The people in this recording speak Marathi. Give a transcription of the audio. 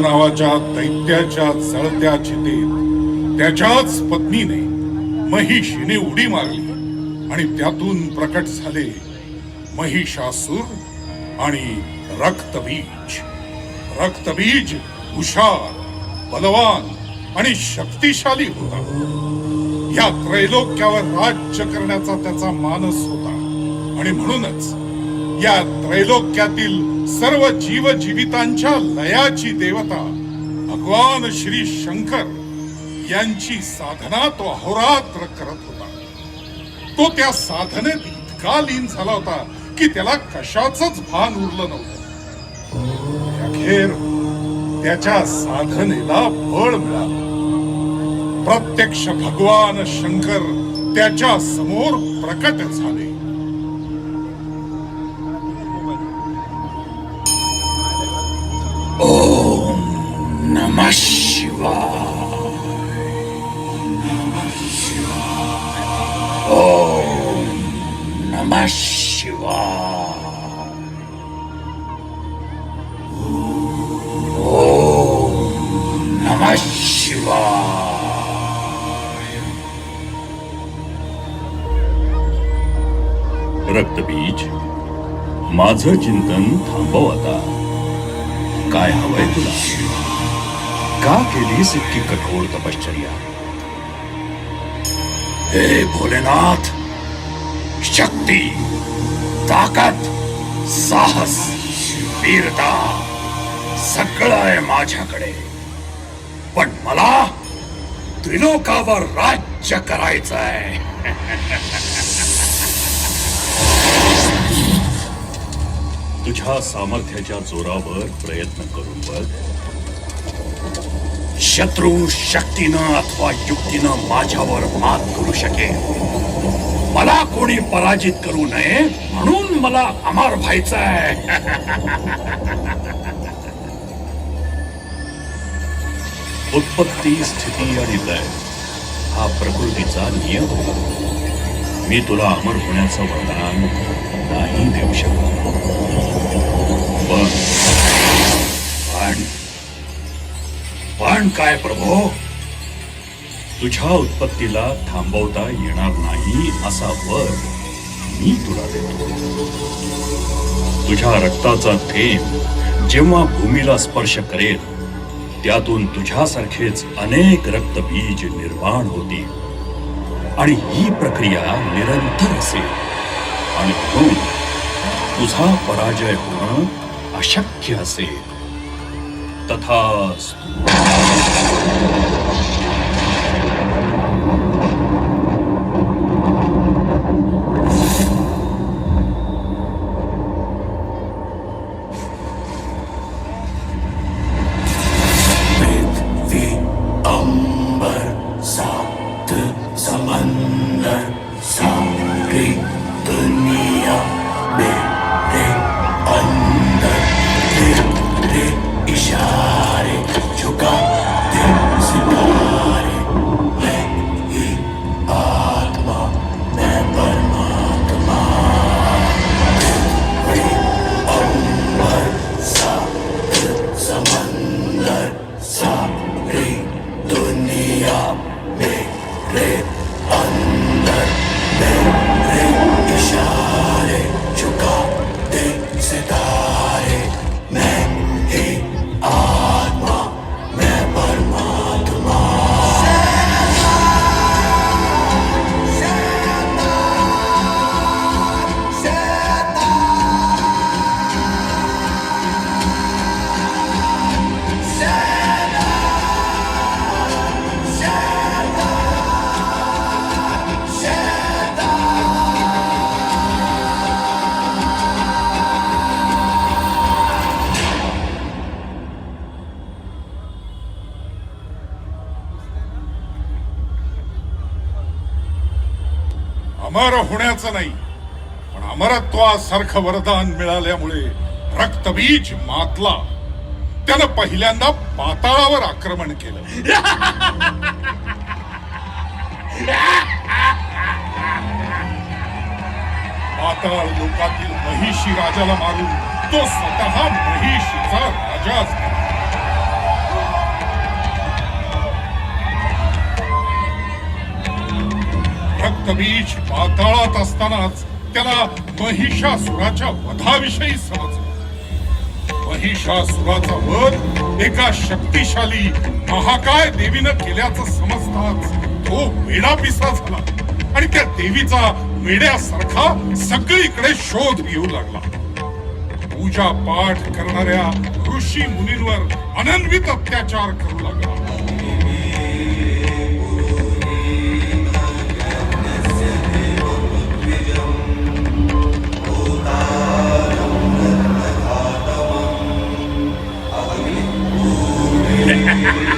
नावाच्या दैत्याच्या चळत्या चितेत त्याच्याच पत्नीने महिषीने उडी मारली आणि त्यातून प्रकट झाले महिषासूर आणि रक्तबीज. रक्तबीज हुशार बलवान आणि शक्तिशाली होता. या त्रैलोक्यावर राज्य करण्याचा त्याचा मानस होता. आणि म्हणूनच या त्रैलोक्यातील सर्व जीव जीवितांच्या लयाची देवता भगवान श्री शंकर यांची साधना तो अहोरात्र करत होता. तो त्या साधनेत इतका लीन झाला होता की त्याला कशाच भान उरलं नव्हतं. अखेर त्याच्या साधनेला बळ मिळालं. प्रत्यक्ष भगवान शंकर त्याच्यासमोर प्रकट झाले. नमः शिवाय ओम नमः शिवाय ओम नमः शिवाय रक्तबीज माझं चिंतन थांबव आता काय हवंय तुला का केलीस इतकी कठोर तपश्चर्या। हे भोलेनाथ शक्ती ताकद साहस वीरता सगळं आहे माझ्याकडे. पण मला त्रिलोकावर राज्य करायचं आहे. तुझ्या सामर्थ्याच्या जोरावर प्रयत्न करून बघ. शत्रू शक्तीनं अथवा युक्तीनं माझ्यावर मात करू शकेल. मला कोणी पराजित करू नये म्हणून मला अमार व्हायचं आहे उत्पत्ती स्थिती आणि लय हा प्रकृतीचा नियम मी तुला अमर होण्याचं वरदान नाही देऊ शकतो. पण पण काय प्रभो? तुझ्या उत्पत्तीला थांबवता येणार नाही असा वर मी तुला देतो. तुझ्या रक्ताचा थेंब जेव्हा भूमीला स्पर्श करेल त्यातून तुझ्यासारखेच अनेक रक्तबीज निर्माण होतील. आणि ही प्रक्रिया निरंतर असेल. आणि म्हणून तुझा पराजय होणं अशक्य असेल. तथास्तु अमर होण्याचं नाही पण अमरत्वासारखं वरदान मिळाल्यामुळे रक्तबीज मातला. त्यानं पहिल्यांदा पाताळावर आक्रमण केलं. पाताळ लोकातील महिषी राजाला मारून तो स्वतः महिषीचा राजा कबीज पाताळात असतानाच त्याला महिषासुराच्या वधाविषयी समजलं. महिषासुराचा वध एका शक्तिशाली महाकाय देवीनं केल्याचं समजताच तो वेडापिसा झाला. आणि त्या देवीचा वेड्यासारखा सगळीकडे शोध घेऊ लागला. पूजा पाठ करणाऱ्या ऋषी मुनींवर अनन्वित अत्याचार करू लागला. yeah.